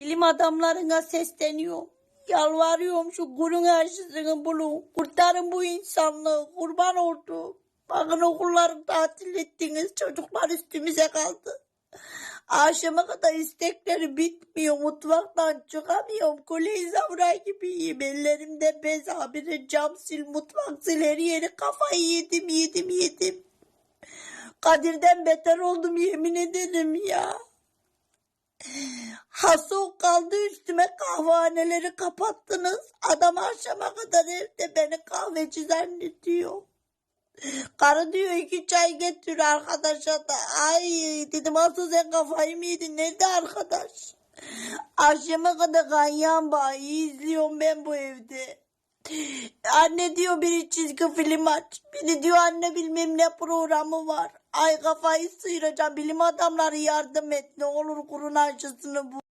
Bilim adamlarına sesleniyorum. Yalvarıyorum şu kurun aşısını bulun. Kurtarın bu insanlığı. Kurban oldu. Bakın okulları tatil ettiniz. Çocuklar üstümüze kaldı. Akşama kadar istekleri bitmiyor. Mutfaktan çıkamıyorum. Kule-i Zavray gibiyim. Ellerimde bez habire cam sil, mutfak sil. Her yeri kafayı yedim, yedim, yedim. Kadir'den beter oldum yemin ederim ya. Hasok kaldı üstüme kahvaneleri kapattınız. Adam akşama kadar evde beni kahveci zannediyor. Karı diyor iki çay getir arkadaşa da. Ay dedim asıl sen kafayı mı yedin? Nerede arkadaş? Akşama kadar ganyan bağı izliyorum ben bu evde. Anne diyor biri çizgi film aç. Biri diyor anne bilmem ne programı var. Ay kafayı sıyıracağım. Bilim adamları yardım et. Ne olur kurun aşısını bu.